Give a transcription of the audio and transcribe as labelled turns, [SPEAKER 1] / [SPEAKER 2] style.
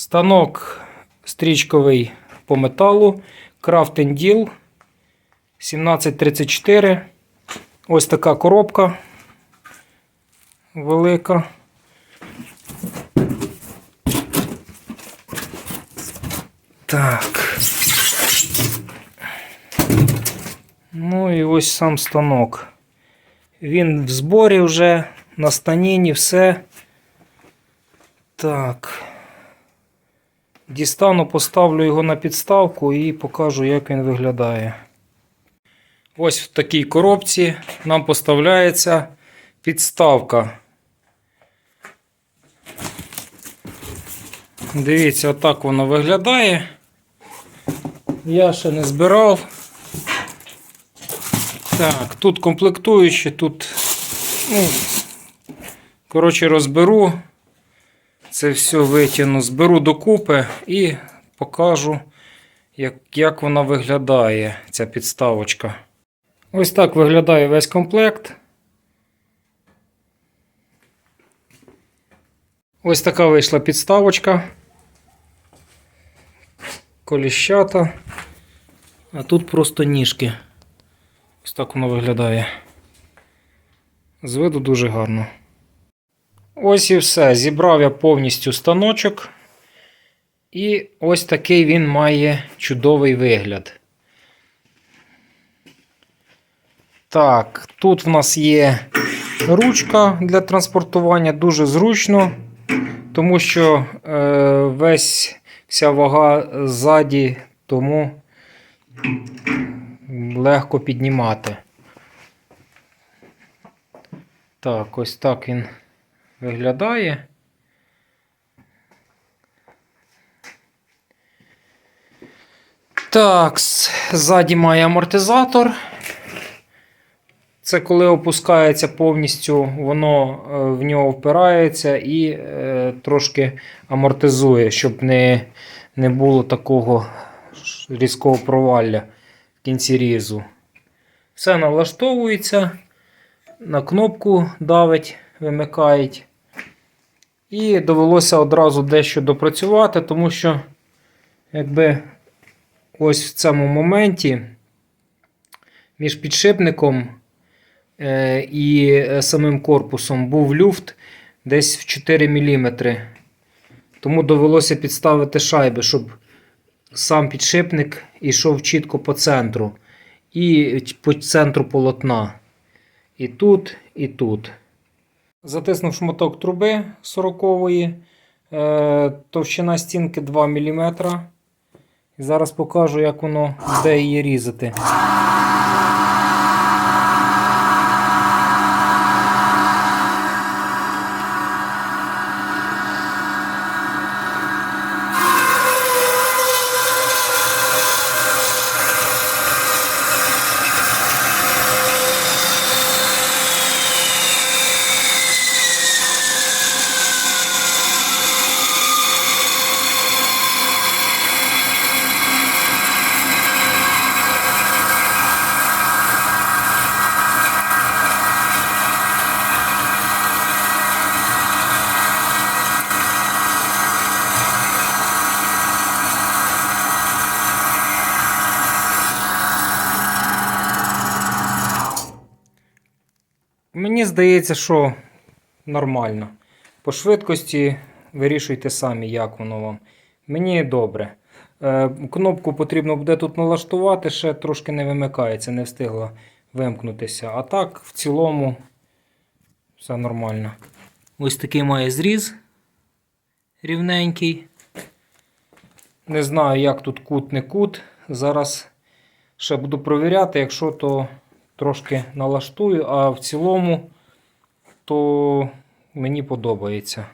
[SPEAKER 1] Станок стрічковий по металу. Крафтенділ 1734. Ось така коробка велика. Так. Ну і ось сам станок. Він в зборі вже, на станіні все. Так. Дістану, поставлю його на підставку і покажу, як він виглядає. Ось в такій коробці нам поставляється підставка. Дивіться, отак воно виглядає. Я ще не збирав. Так, тут комплектуючі, тут, ну, коротше, розберу. Це все витягну, зберу докупи і покажу, як, як вона виглядає, ця підставочка. Ось так виглядає весь комплект. Ось така вийшла підставочка. Коліщата. А тут просто ніжки. Ось так воно виглядає. З виду дуже гарно. Ось і все. Зібрав я повністю станочок. І ось такий він має чудовий вигляд. Так, тут в нас є ручка для транспортування, дуже зручно, тому що е, весь вся вага ззаді, тому легко піднімати. Так, ось так він виглядає. Так, ззаді має амортизатор. Це коли опускається повністю, воно е, в нього впирається і е, трошки амортизує, щоб не, не було такого різкого провалля в кінці різу. Все налаштовується, на кнопку давить, вимикають. І довелося одразу дещо допрацювати, тому що, якби ось в цьому моменті між підшипником е, і е, самим корпусом був люфт десь в 4 мм. Тому довелося підставити шайби, щоб сам підшипник йшов чітко по центру. І по центру полотна. І тут, і тут. Затиснув шматок труби 40-ї, е, товщина стінки 2 мм. І зараз покажу, як воно де її різати. Мені здається, що нормально. По швидкості вирішуйте самі, як воно вам. Мені добре. Е, кнопку потрібно буде тут налаштувати, ще трошки не вимикається, не встигла вимкнутися. А так, в цілому, все нормально. Ось такий має зріз рівненький. Не знаю, як тут кут не кут. Зараз ще буду провіряти, якщо то трошки налаштую, а в цілому то мені подобається.